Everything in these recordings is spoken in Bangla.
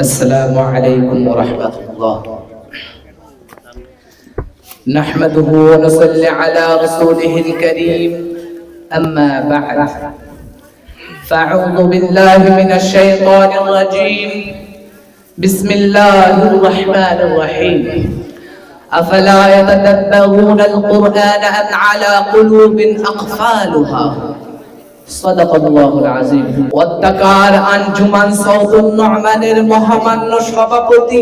السلام عليكم ورحمة الله. نحمده ونصلي على رسوله الكريم. أما بعد فأعوذ بالله من الشيطان الرجيم. بسم الله الرحمن الرحيم. أفلا يتدبرون القرآن أم على قلوب أقفالها؟ সভাপতি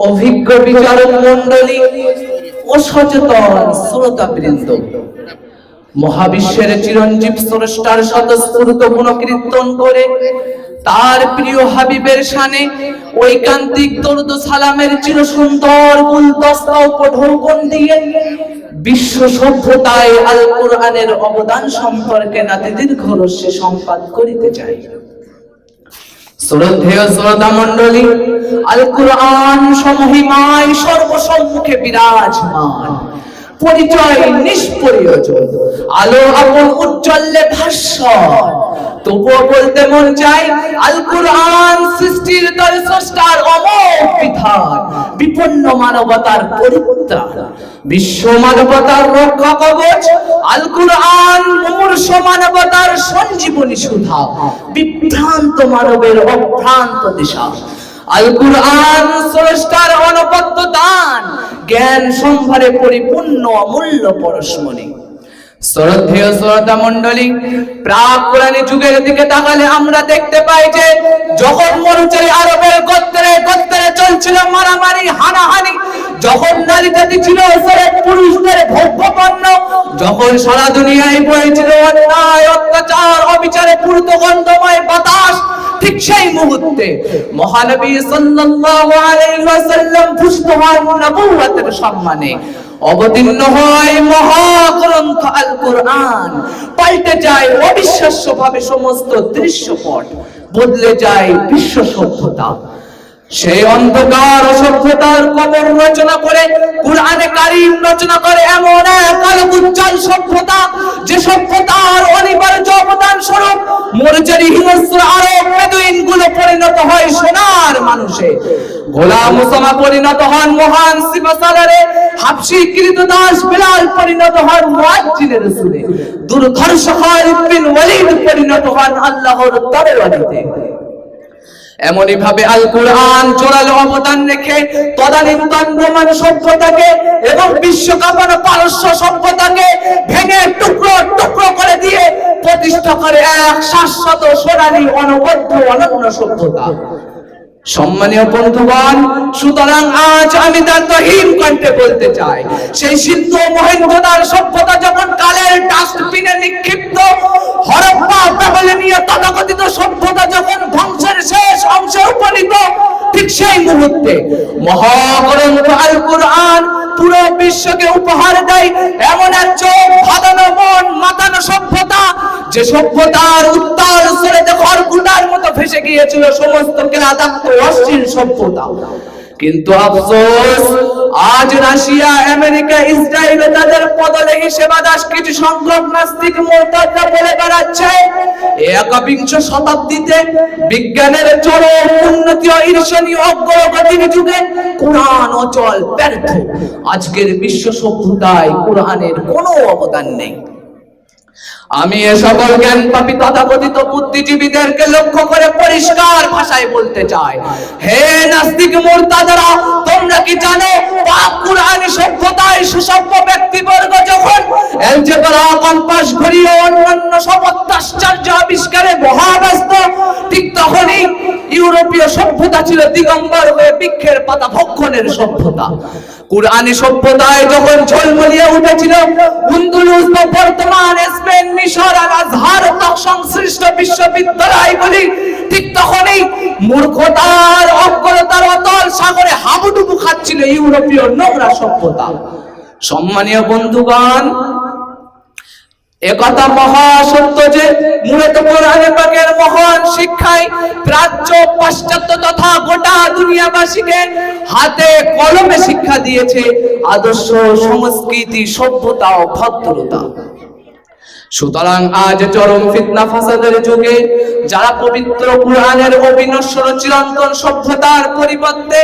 অভিজ্ঞ বিচারক মন্ডলী ও সচেতন মহাবিশ্বের চিরঞ্জীব স্রষ্টার স্বতঃস্ফূর্ত গুণকীর্তন করে তার প্রিয় হাবিবের শানে ঐকান্তিক দরুদ সালামের চির সুন্দর গুলদস্তা উপঢৌকন দিয়ে বিশ্ব সভ্যতায় আল কোরআনের অবদান সম্পর্কে নাতে দীর্ঘ রস্যে সম্পাদ করিতে চাই। পরিচয় নিষ্প্রয়োজন। আলো আপন উজ্জ্বলে ভাস্বর তবুও বলতে মন চাই আল কোরআন সৃষ্টির তরে স্রষ্টার অমোঘ বিধান, বিপন্ন মানবতার বিশ্ব মানবতার রক্ষা কবচ আল কোরআন মুমূর্ষ মানবতার সঞ্জীবনী সুধা, বিভ্রান্ত মানবের অভ্রান্ত দিশা। আল কোরআন স্রষ্টার অনবদ্য দান, জ্ঞান সম্ভারে পরিপূর্ণ অমূল্য পরশমণি। শ্রদ্ধেয় শ্রোতা মন্ডলী যুগের দিকে তাকালে আমরা দেখতে পাই যে যখন মরুচারী আরবের গোত্রে গোত্রে চলছিল মারামারি, হানাহানি, যখন নারী জাতি ছিল পুরুষদের যখন সারা দুনিয়ায় বয়েছিল অন্যায়, অত্যাচার, অবিচারে পূর্ত গন্ধময় বাতাস, ঠিক সেই মুহূর্তে মহানবী সাল্লাল্লাহু আলাইহি ওয়াসাল্লাম পুষ্ট নবুয়তের সম্মানে। অবতীর্ণ হয় মহাগ্রন্থ আল কোরআন। পাল্টে যায় অবিশ্বাস্য ভাবে সমস্ত দৃশ্যপট, বদলে যায় বিশ্ব সভ্যতা। সেই অন্ধকার অসভ্যতার কবর রচনা করে, কোরআনে কারিম রচনা করে এমন এক আলোক উজ্জ্বল সভ্যতা, যে সভ্যতার অনিবার্য অবদান স্বরূপ মরচারি হিংস্র আরব বেদুইনগুলো পরিণত হয় সোনার মানুষে। হন মহান আল্লাহর এমনই ভাবে আল কোরআন জোরালো অবদান রেখে তদানীন্তন রোমান সভ্যতাকে এবং বিশ্বকাপানো পারস্য সভ্যতাকে ভেঙে টুকরো টুকরো করে দিয়ে প্রতিষ্ঠা করে এক শাশ্বত সোনালী, অনবদ্য, অনন্য সভ্যতা। সম্মানীয় বন্ধুগণ, সুতরাং আজ আমি তার তহিম কণ্ঠে বলতে চাই। সেই সিন্ধু মহেন্দ্রদার সভ্যতা যখন কালের ডাস্টবিনে নিক্ষিপ্ত, হরপ্পা ব্যাবিলনীয় তথাকথিত সভ্যতা যখন ধ্বংসের শেষ অংশে উপনীত, ঠিক সেই মুহূর্তে মহাগ্রন্থ আল কোরআন পুরো বিশ্বকে উপহার দেয় এমন এক ভাদানো মন মাতানো সভ্যতা যে সভ্যতার উত্তাল স্রোতে খড়কুটার মতো ভেসে গিয়েছিল সমস্ত কেরাদাক্ত অশ্লীল সভ্যতা। কিন্তু আফসোস, আজ রাশিয়া, আমেরিকা, ইসরায়েল তাদের বদলে হিসেবে দাস কিছু সংখ্যক নাস্তিক মোরতাদরা বলে বেড়াচ্ছে। একবিংশ শতাব্দীতে বিজ্ঞানের চরম উন্নতি ও ঈর্ষণীয় অগ্রগতির যুগে কোরআন অচল ব্যর্থ। আজকের বিশ্ব সভ্যতায় কোরআনের কোনো অবদান নেই। আমি এ সকল জ্ঞান পাপী তথাকথিত বুদ্ধিজীবীদেরকে লক্ষ্য করে পরিষ্কার ভাষায় বলতে চাই। হে নাস্তিক মুরতাদারা তোমরা কি জানো পাক কুরআনি সভ্যতায় সুসভ্য ব্যক্তিবর্গ যখন অ্যালজেব্রা কম্পাস ঘড়ি ও অন্যান্য সব অত্যাশ্চর্য আবিষ্কারে মহাব্যস্ত, ঠিক তখনই ইউরোপীয় সভ্যতা ছিল দিগম্বর হয়ে বৃক্ষের পাতা ভক্ষণের সভ্যতা। কুরআনি সভ্যতায় যখন ঝলমলিয়ে উঠেছিল উন্দুলুস বা বর্তমান স্পেন মিশর আর আজহার সংশ্লিষ্ট বিশ্ববিদ্যালয়গুলি ঠিক তখনই মূর্খতার, অজ্ঞতার অতল সাগরে হাবুডুবু খাচ্ছিল ইউরোপীয় নোংরা সভ্যতা। সম্মানীয় বন্ধুগণ একথা মহা সত্য যে মূলত কোরআনে পাকের মহান শিক্ষায় প্রাচ্য পাশ্চাত্য তথা গোটা দুনিয়াবাসীকে হাতে কলমে শিক্ষা দিয়েছে আদর্শ, সংস্কৃতি, সভ্যতা ও ভদ্রতা। সুতরাং আজ চরম ফিতনা ফাসাদের যুগে যারা পবিত্র কুরআনের অবিনশ্বর চিরন্তন সভ্যতার পরিবর্তে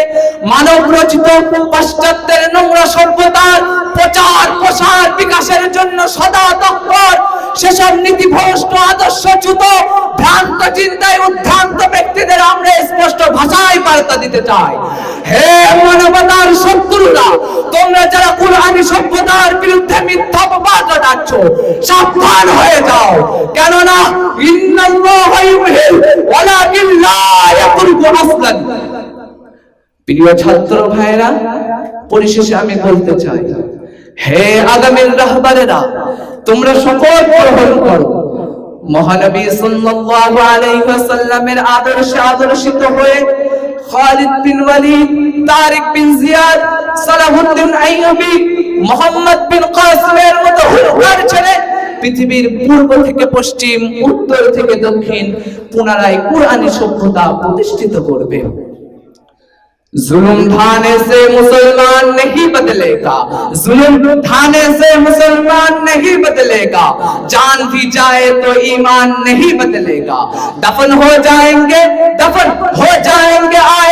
মানব রচিত পাশ্চাত্যের নোংরা সভ্যতার প্রচার প্রসার বিকাশের জন্য সদা তৎপর, সেসব নীতিভ্রষ্ট, আদর্শচ্যুত, ভ্রান্ত চিন্তায় উদ্ভ্রান্ত ব্যক্তিদের আমরা স্পষ্ট ভাষায় বার্তা দিতে চাই। হে তোমরা যারা কুরআনি সভ্যতার বিরুদ্ধে মিথ্যা অপবাদ রটাচ্ছ সাবধান হয়ে যাও। কেননা ইন্নাল্লাহা ইউহিল ওয়ালাকিন লা ইয়াকুলু আসলান প্রিয় ছাত্র ভাইরা পরিশেষে আমি বলতে চাই, হে আগামীর রাহবারেরা, তোমরা শপথ গ্রহণ করো। মহানবী সাল্লাল্লাহু আলাইহি ওয়াসাল্লামের আদর্শে আদর্শিত হয়ে খালিদ বিন ওয়ালিদ, তারিক বিন জিয়াদ সালাহুদ্দিন আইয়ুবী মোহাম্মদ বিন কাসিমের মতো হুলকার ছেলে পৃথিবীর পূর্ব থেকে পশ্চিম উত্তর থেকে দক্ষিণ পুনরায় কুরআনী সভ্যতা প্রতিষ্ঠিত করবে जुल्म ढाने से मुसलमान नहीं बदलेगा जुल्म ढाने से मुसलमान नहीं बदलेगा जान भी जाए तो ईमान नहीं बदलेगा दफन हो जाएंगे दफन हो जाएंगे आयात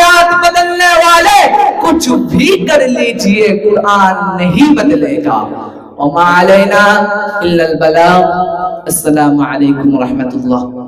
कर लीजिए कुरान नहीं बदलेगा وما علينا إلا البلاغ السلام عليكم ورحمة الله